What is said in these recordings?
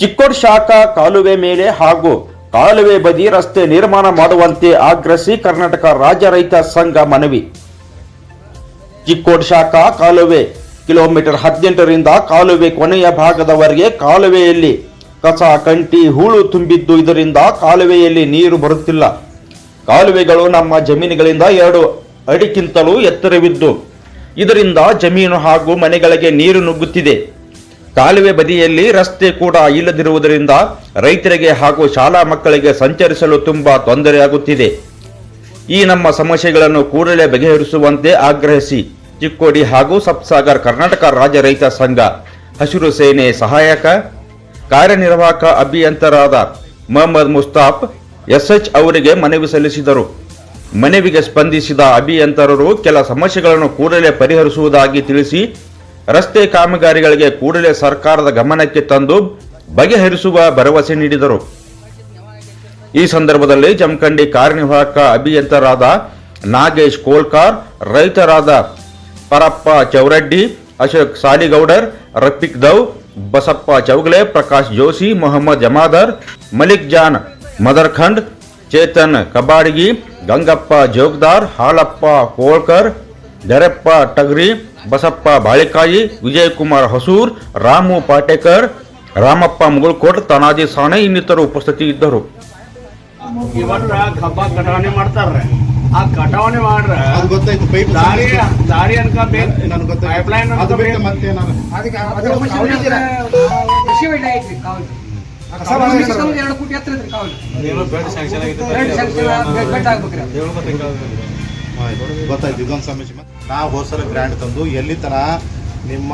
ಚಿಕ್ಕೋಡ್ ಶಾಖಾ ಕಾಲುವೆ ಮೇಲೆ ಹಾಗೂ ಕಾಲುವೆ ಬದಿ ರಸ್ತೆ ನಿರ್ಮಾಣ ಮಾಡುವಂತೆ ಆಗ್ರಹಿಸಿ ಕರ್ನಾಟಕ ರಾಜ್ಯ ರೈತ ಸಂಘ ಮನವಿ. ಚಿಕ್ಕೋಡ್ ಶಾಖಾ ಕಾಲುವೆ ಕಿಲೋಮೀಟರ್ ಹದಿನೆಂಟರಿಂದ ಕಾಲುವೆ ಕೊನೆಯ ಭಾಗದವರೆಗೆ ಕಾಲುವೆಯಲ್ಲಿ ಕಸ, ಕಂಟಿ, ಹೂಳು ತುಂಬಿದ್ದು ಇದರಿಂದ ಕಾಲುವೆಯಲ್ಲಿ ನೀರು ಬರುತ್ತಿಲ್ಲ. ಕಾಲುವೆಗಳು ನಮ್ಮ ಜಮೀನುಗಳಿಂದ ಎರಡು ಅಡಿಕ್ಕಿಂತಲೂ ಎತ್ತರವಿದ್ದು, ಇದರಿಂದ ಜಮೀನು ಹಾಗೂ ಮನೆಗಳಿಗೆ ನೀರು ನುಗ್ಗುತ್ತಿದೆ. ಕಾಲುವೆ ಬದಿಯಲ್ಲಿ ರಸ್ತೆ ಕೂಡ ಇಲ್ಲದಿರುವುದರಿಂದ ರೈತರಿಗೆ ಹಾಗೂ ಶಾಲಾ ಮಕ್ಕಳಿಗೆ ಸಂಚರಿಸಲು ತುಂಬಾ ತೊಂದರೆಯಾಗುತ್ತಿದೆ. ಈ ನಮ್ಮ ಸಮಸ್ಯೆಗಳನ್ನು ಕೂಡಲೇ ಬಗೆಹರಿಸುವಂತೆ ಆಗ್ರಹಿಸಿ ಚಿಕ್ಕೋಡಿ ಹಾಗೂ ಸಬ್ಸಾಗರ್ ಕರ್ನಾಟಕ ರಾಜ್ಯ ರೈತ ಸಂಘ, ಹಸಿರು ಸೇನೆ ಸಹಾಯಕ, ಕಾರ್ಯನಿರ್ವಾಹಕ ಅಭಿಯಂತರಾದ ಮೊಹಮ್ಮದ್ ಮುಸ್ತಾಫ್, ಎಸ್ಎಚ್ ಅವರಿಗೆ ಮನವಿ ಸಲ್ಲಿಸಿದರು. ಮನವಿಗೆ ಸ್ಪಂದಿಸಿದ ಅಭಿಯಂತರರು ಕೆಲ ಸಮಸ್ಯೆಗಳನ್ನು ಕೂಡಲೇ ಪರಿಹರಿಸುವುದಾಗಿ ತಿಳಿಸಿ ರಸ್ತೆ ಕಾಮಗಾರಿಗಳಿಗೆ ಕೂಡಲೇ ಸರ್ಕಾರದ ಗಮನಕ್ಕೆ ತಂದು ಬಗೆಹರಿಸುವ ಭರವಸೆ ನೀಡಿದರು. ಈ ಸಂದರ್ಭದಲ್ಲಿ ಜಮಖಂಡಿ ಕಾರ್ಯನಿರ್ವಾಹಕ ಅಭಿಯಂತರಾದ ನಾಗೇಶ್ ಕೋಲ್ಕಾರ್, ರೈತರಾದ ಪರಪ್ಪ ಚೌರಡ್ಡಿ, ಅಶೋಕ್ ಸಾಲಿಗೌಡರ್, ರಫೀಕ್ ದವ್ ಬಸಪ್ಪ ಚೌಗಲೆ, ಪ್ರಕಾಶ್ ಜೋಶಿ, ಮೊಹಮ್ಮದ್ ಜಮಾದರ್, ಮಲಿಕ್ ಜಾನ್ ಮದರ್ಖಂಡ್, ಚೇತನ್ ಕಬಾಡಿಗಿ, ಗಂಗಪ್ಪ ಜೋಗ್ದಾರ್, ಹಾಲಪ್ಪ ಕೋಳ್ಕರ್ ದರೆಪ್ಪ ಟಗ್ರಿ ಬಸಪ್ಪ ಬಾಳಿಕಾಯಿ ವಿಜಯಕುಮಾರ್ ಹೊಸೂರ್ ರಾಮು ಪಾಟೇಕರ್ ರಾಮಪ್ಪ ಮುಗುಳ್ಕೋಟ್ ತನಾಜಿ ಸಾಣೆ ಇನ್ನಿತರು ಉಪಸ್ಥಿತಿ ಇದ್ದರು ಇವತ್ತ ಕಬ್ಬ ಕಟಾವಣೆ ಮಾಡ್ತಾರ್ರಿ. ಆ ಕಟಾವಣೆ ಮಾಡ್ರ ಅದು ಗೊತ್ತಾಯ್ತು ಪೈಪ್ ದಾರಿ ದಾರಿ ಅನ್ಕ ಬೇಕು ನನಗೆ ಗೊತ್ತಾಯ್ತು. ಪೈಪ್ಲೈನ್ ಅದು ಬಿಟ್ಟು ಮತ್ತೆ ನಾನು ಅದಕ್ಕೆ ಅದರ ಕಾವಲಿದ್ದೀರ ಕೃಷಿ ವೈದ್ಯ ಐತ್ರಿ ಕಾವಲಿ ಎರಡು ಕೋಟಿ ಹತ್ರ ಐತ್ರಿ ಕಾವಲಿ ಬೆಡ್ ಸ್ಯಾಂಕ್ಷನ್ ಅದು. ಆಯ್ತು. ಗೊತ್ತಾಯ್ತು, ಇದೊಂದು ಸಮಸ್ಯೆ ನಾವು ಹೋದ್ಸಲ ಗ್ರ್ಯಾಂಡ್ ತಂದು ಎಲ್ಲಿ ತನ ನಿಮ್ಮ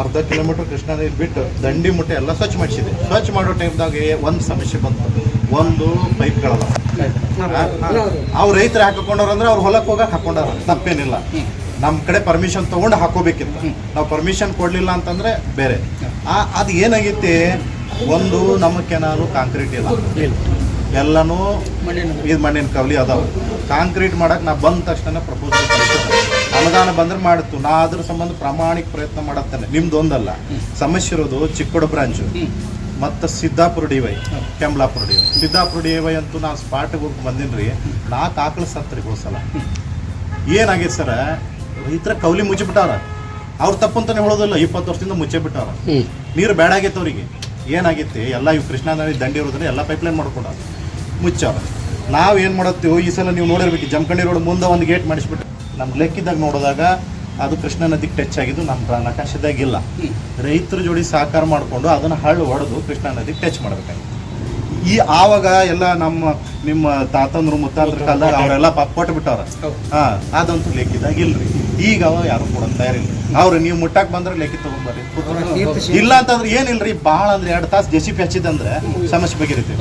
ಅರ್ಧ ಕಿಲೋಮೀಟರ್ ಕೃಷ್ಣ ನೀರು ಬಿಟ್ಟು ದಂಡಿ ಮುಟ್ಟೆ ಎಲ್ಲ ಸ್ವಚ್ಛ ಮಾಡಿಸಿದೆ. ಸ್ವಚ್ಛ ಮಾಡೋ ಟೈಮ್ದಾಗ ಒಂದು ಸಮಸ್ಯೆ ಬಂತು. ಒಂದು ಪೈಪ್ಗಳಲ್ಲ ಅವ್ರು ರೈತರು ಹಾಕೊಂಡವ್ರು ಅಂದ್ರೆ ಅವ್ರು ಹೊಲಕ್ಕೆ ಹೋಗಕ್ಕೆ ಹಾಕೊಂಡಾರ. ತಪ್ಪೇನಿಲ್ಲ. ನಮ್ಮ ಕಡೆ ಪರ್ಮಿಷನ್ ತೊಗೊಂಡು ಹಾಕೋಬೇಕಿತ್ತು. ನಾವು ಪರ್ಮಿಷನ್ ಕೊಡಲಿಲ್ಲ ಅಂತಂದ್ರೆ ಬೇರೆ. ಅದು ಏನಾಗೈತಿ ಒಂದು ನಮ್ಮ ಕೆನಾಲು ಕಾಂಕ್ರೀಟ್ ಇಲ್ಲ. ಎಲ್ಲನೂ ಇದು ಮಣ್ಣಿನ ಕವಲಿ ಅದಾವೆ. ಕಾಂಕ್ರೀಟ್ ಮಾಡೋಕೆ ನಾ ಬಂದ ತಕ್ಷಣ ಪ್ರಪೋಸಲ್ ಅನುದಾನ ಬಂದ್ರೆ ಮಾಡ್ತು. ನಾ ಅದ್ರ ಸಂಬಂಧ ಪ್ರಾಮಾಣಿಕ ಪ್ರಯತ್ನ ಮಾಡತ್ತೇನೆ. ನಿಮ್ದು ಒಂದಲ್ಲ. ಸಮಸ್ಯೆ ಇರೋದು ಚಿಕ್ಕೋಡ ಬ್ರಾಂಚ್ ಮತ್ತು Siddapura D Y Kemblapura D Y. Siddapura D Y ಅಂತೂ ನಾ ಸ್ಪಾಟ್ಗೆ ಹೋಗಿ ರೀ ನಾಲ್ಕು ಆಕಳು ಸತ್ರಿ ಹೋಸಲ ಏನಾಗೈತೆ ಸರ? ರೈತರ ಕೌಲಿ ಮುಚ್ಚಿಬಿಟ್ಟಾರ. ಅವ್ರು ತಪ್ಪಂತಾನೆ ಹೇಳೋದಿಲ್ಲ. ಇಪ್ಪತ್ತು ವರ್ಷದಿಂದ ಮುಚ್ಚೆ ಬಿಟ್ಟಾರ ನೀರು ಬೇಡ ಆಗೈತೆ ಅವ್ರಿಗೆ. ಏನಾಗೈತಿ ಎಲ್ಲ ಇವು ಕೃಷ್ಣಾ ನದಿ ದಂಡಿ ಇರೋದ್ರೆ ಎಲ್ಲ ಪೈಪ್ಲೈನ್ ಮಾಡ್ಕೊಂಡ. ಮುಚ್ಚಾರ ನಾವು ಏನು ಮಾಡತ್ತೀವಿ ಈ ಸಲ ನೀವು ನೋಡಿರ್ಬೇಕು. ಜಮಖಂಡಿ ರೋಡ್ ಮುಂದೆ ಒಂದು ಗೇಟ್ ಮಾಡಿಸ್ಬಿಟ್ಟು ನಮ್ಗೆ ಲೆಕ್ಕಿದಾಗ ನೋಡಿದಾಗ ಅದು ಕೃಷ್ಣ ನದಿಗೆ ಟಚ್ ಆಗಿದ್ದು ನಮ್ಮ ನಕಾಶದಾಗಿಲ್ಲ ರೈತರ ಜೋಡಿ ಸಹಕಾರ ಮಾಡಿಕೊಂಡು ಅದನ್ನು ಹಳ್ಳು ಹೊಡೆದು ಕೃಷ್ಣಾ ನದಿಗೆ ಟಚ್ ಮಾಡ್ಬೇಕಾಗಿತ್ತು. ಈ ಆವಾಗ ಎಲ್ಲ ನಮ್ಮ ನಿಮ್ಮ ತಾತಂದ್ರು ಮುತ್ತಾಂದ್ರ ಕಾಲದಾಗ ಅವರೆಲ್ಲ ಕೊಟ್ಟು ಬಿಟ್ಟವ್ರ. ಹಾ ಅದಂತೂ ಲೆಕ್ಕಿದಾಗ ಇಲ್ರಿ ಈಗ ಅವ ಯಾರು ಕೂಡ ತಯಾರಿಲ್ಲ. ಅವ್ರು ನೀವು ಮುಟ್ಟಾಕ್ ಬಂದ್ರೆ ಲೆಕ್ಕಿ ತಗೊಂಡ್ಬರ್ರಿ ಇಲ್ಲ ಅಂತಂದ್ರೆ ಏನಿಲ್ರಿ ಭಾಳ ಅಂದ್ರೆ ಎರಡು ತಾಸು ಜೆಸಿಪಿ ಹಚ್ಚಿದಂದ್ರೆ ಸಮಸ್ಯೆ ಬಗೆರಿತೀವಿ